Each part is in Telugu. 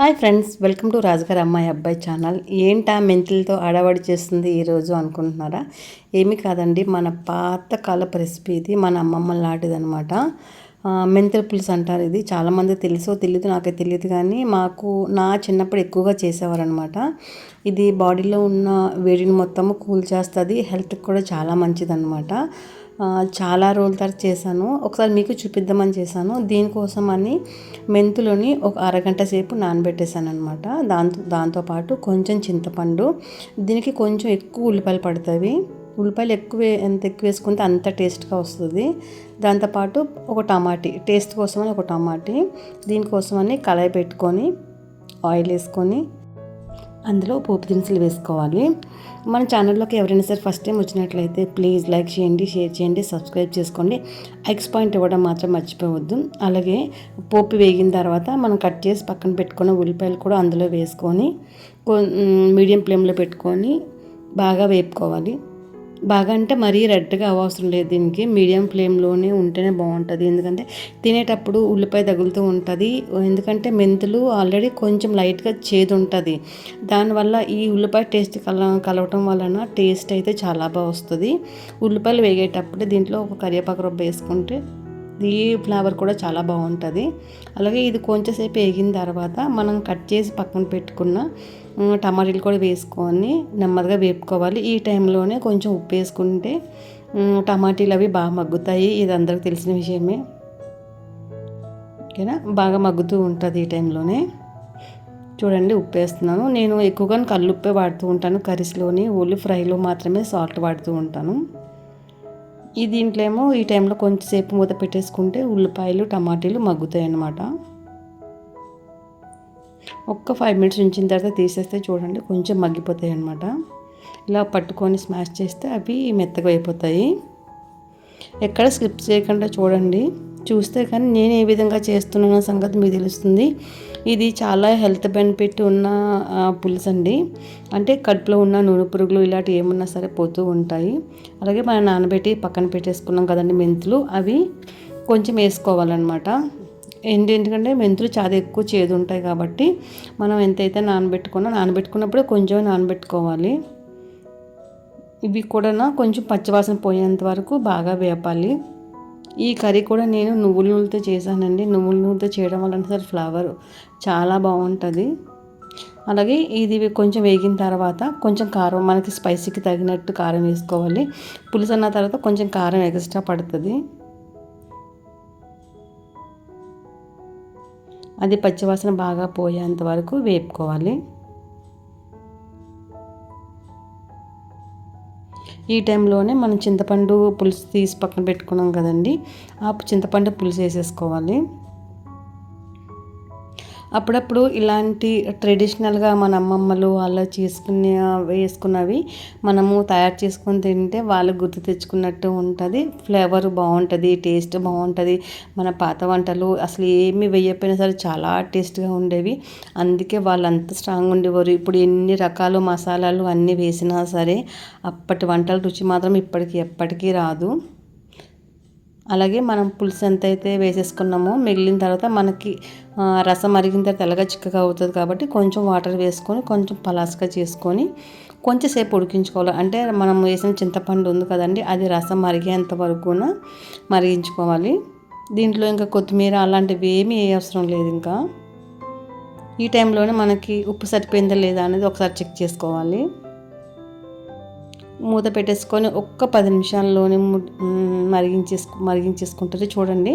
హాయ్ ఫ్రెండ్స్ వెల్కమ్ టు రాజుగారి అమ్మాయి అబ్బాయి ఛానల్. ఏంటా మెంతులతో ఆడవాడి చేస్తుంది ఈరోజు అనుకుంటున్నారా? ఏమీ కాదండి మన పాత కాలపు రెసిపీ ఇది మన అమ్మమ్మ లాంటిది అనమాట మెంతుల పులుసు అంటారు ఇది. చాలామంది తెలుసో తెలియదు నాకే తెలియదు కానీ మాకు నా చిన్నప్పుడు ఎక్కువగా చేసేవారనమాట ఇది బాడీలో ఉన్న వేడిని మొత్తము కూల్ చేస్తుంది హెల్త్కి కూడా చాలా మంచిదన్నమాట. చాలా రోజుల తర్వాత చేశాను. ఒకసారి మీకు చూపిద్దామని చేశాను. దీనికోసం అని మెంతులని ఒక అరగంట సేపు నానబెట్టేశాను అనమాట దాంతో దాంతోపాటు కొంచెం చింతపండు. దీనికి కొంచెం ఎక్కువ ఉల్లిపాయలు పడుతుంది ఉల్లిపాయలు ఎక్కువ ఎంత ఎక్కువ వేసుకుంటే అంత టేస్ట్గా వస్తుంది. దాంతోపాటు ఒక టమాటీ టేస్ట్ కోసమని ఒక టమాటీ. దీనికోసమని కళాయి పెట్టుకొని ఆయిల్ వేసుకొని అందులో పోపు దినుసులు వేసుకోవాలి. మన ఛానల్లోకి ఎవరైనా సరే ఫస్ట్ టైం వచ్చినట్లయితే ప్లీజ్ లైక్ చేయండి షేర్ చేయండి సబ్స్క్రైబ్ చేసుకోండి. ఎక్స్ పాయింట్ ఇవ్వడం మాత్రం మర్చిపోవద్దు. అలాగే పోపు వేగిన తర్వాత మనం కట్ చేసి పక్కన పెట్టుకున్న ఉల్లిపాయలు కూడా అందులో వేసుకొని మీడియం ఫ్లేమ్లో పెట్టుకొని బాగా వేపుకోవాలి. బాగా అంటే మరీ రెడ్గా అవసరం లేదు దీనికి. మీడియం ఫ్లేమ్లోనే ఉంటేనే బాగుంటుంది. ఎందుకంటే తినేటప్పుడు ఉల్లిపాయ తగులుతూ ఉంటుంది. ఎందుకంటే మెంతులు ఆల్రెడీ కొంచెం లైట్గా చేదు ఉంటుంది దానివల్ల ఈ ఉల్లిపాయ టేస్ట్ కల కలవటం వలన టేస్ట్ అయితే చాలా బాగా వస్తుంది. ఉల్లిపాయలు వేగేటప్పుడు దీంట్లో ఒక కరివేపాకు రొబ్బ వేసుకుంటే ఈ ఫ్లేవర్ కూడా చాలా బాగుంటుంది. అలాగే ఇది కొంచెంసేపు వేగిన తర్వాత మనం కట్ చేసి పక్కన పెట్టుకున్న టమాటీలు కూడా వేసుకొని నెమ్మదిగా వేపుకోవాలి. ఈ టైంలోనే కొంచెం ఉప్పు వేసుకుంటే టమాటీలు అవి బాగా మగ్గుతాయి. ఇది అందరికి తెలిసిన విషయమే. ఓకేనా? బాగా మగ్గుతూ ఉంటుంది ఈ టైంలోనే. చూడండి ఉప్పు వేస్తున్నాను. నేను ఎక్కువగా కల్లుప్పే వాడుతూ ఉంటాను. కర్రీస్లోని ఓన్లీ ఫ్రైలో మాత్రమే సాల్ట్ వాడుతూ ఉంటాను. ఈ దీంట్లో ఏమో ఈ టైంలో కొంచెంసేపు మూత పెట్టేసుకుంటే ఉల్లిపాయలు టమాటీలు మగ్గుతాయి అన్నమాట ఒక్క ఫైవ్ మినిట్స్ ఉంచిన తర్వాత తీసేస్తే చూడండి కొంచెం మగ్గిపోతాయి అనమాట ఇలా పట్టుకొని స్మాష్ చేస్తే అవి మెత్తగా అయిపోతాయి. ఎక్కడ స్కిప్ చేయకుండా చూడండి. చూస్తే కానీ నేను ఏ విధంగా చేస్తున్న సంగతి మీకు తెలుస్తుంది. ఇది చాలా హెల్త్ బెనిఫిట్ ఉన్న పులుసు అండి అంటే కడుపులో ఉన్న నూనె పురుగులు ఇలాంటివి ఏమన్నా సరే పోతూ ఉంటాయి. అలాగే మనం నానబెట్టి పక్కన పెట్టేసుకున్నాం కదండి మెంతులు. అవి కొంచెం వేసుకోవాలన్నమాట. ఏంటి ఎందుకంటే మెంతులు చాలా ఎక్కువ చేదు ఉంటాయి కాబట్టి మనం ఎంతైతే నానబెట్టుకున్నా నానబెట్టుకున్నప్పుడే కొంచెం నానబెట్టుకోవాలి. ఇవి కూడా కొంచెం పచ్చివాసన పోయేంత వరకు బాగా వేపాలి. ఈ కర్రీ కూడా నేను నువ్వుల నూనెతో చేశానండి. నువ్వుల నూనెతో చేయడం వల్ల సరే ఫ్లేవర్ చాలా బాగుంటుంది. అలాగే ఇది కొంచెం వేగిన తర్వాత కొంచెం కారం మనకి స్పైసీకి తగినట్టు కారం వేసుకోవాలి. పులుసు అన్న తర్వాత కొంచెం కారం ఎక్స్ట్రా పడుతుంది. అది పచ్చివాసన బాగా పోయేంత వరకు వేపుకోవాలి. ఈ టైంలోనే మనం చింతపండు పులుసు తీసి పక్కన పెట్టుకున్నాం కదండి. ఆ చింతపండు పులుసు వేసేసుకోవాలి. అప్పుడప్పుడు ఇలాంటి ట్రెడిషనల్గా మన అమ్మమ్మలు వాళ్ళు చేసుకునే వేసుకున్నవి మనము తయారు చేసుకొని తింటే వాళ్ళు గుర్తు తెచ్చుకున్నట్టు ఉంటుంది. ఫ్లేవర్ బాగుంటుంది టేస్ట్ బాగుంటుంది. మన పాత వంటలు అసలు ఏమి వేయకపోయినా సరే చాలా టేస్ట్గా ఉండేవి. అందుకే వాళ్ళు అంత స్ట్రాంగ్ ఉండేవారు. ఇప్పుడు ఎన్ని రకాల మసాలాలు అన్నీ వేసినా సరే అప్పటి వంటల రుచి మాత్రం ఇప్పటికి ఎప్పటికీ రాదు. అలాగే మనం పులుసు ఎంత అయితే వేసేసుకున్నామో మిగిలిన తర్వాత మనకి రసం మరిగిన తర్వాత తెల్లగా చిక్కగా అవుతుంది కాబట్టి కొంచెం వాటర్ వేసుకొని కొంచెం పలాసగా చేసుకొని కొంచెంసేపు ఉడికించుకోవాలి. అంటే మనం వేసిన చింతపండు ఉంది కదండి అది రసం మరిగేంత వరకున మరిగించుకోవాలి. దీంట్లో ఇంకా కొత్తిమీర అలాంటివి ఏమీ అవసరం లేదు ఇంకా. ఈ టైంలోనే మనకి ఉప్పు సరిపోయిందా లేదా అనేది ఒకసారి చెక్ చేసుకోవాలి. మూత పెట్టేసుకొని ఒక్క పది నిమిషాల్లోనే మరిగించేసు మరిగించేసుకుంటుంది చూడండి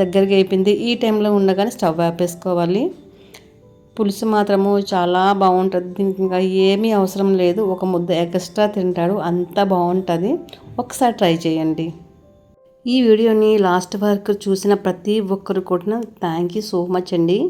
దగ్గరికి అయిపోయింది. ఈ టైంలో ఉండగానే స్టవ్ ఆపేసుకోవాలి. పులుసు మాత్రము చాలా బాగుంటుంది. దీనికి ఇంకా ఏమీ అవసరం లేదు. ఒక ముద్ద ఎక్స్ట్రా తింటాడు. అంత బాగుంటుంది. ఒకసారి ట్రై చేయండి. ఈ వీడియోని లాస్ట్ వరకు చూసిన ప్రతి ఒక్కరు కూడా థ్యాంక్ యూ సో మచ్ అండి.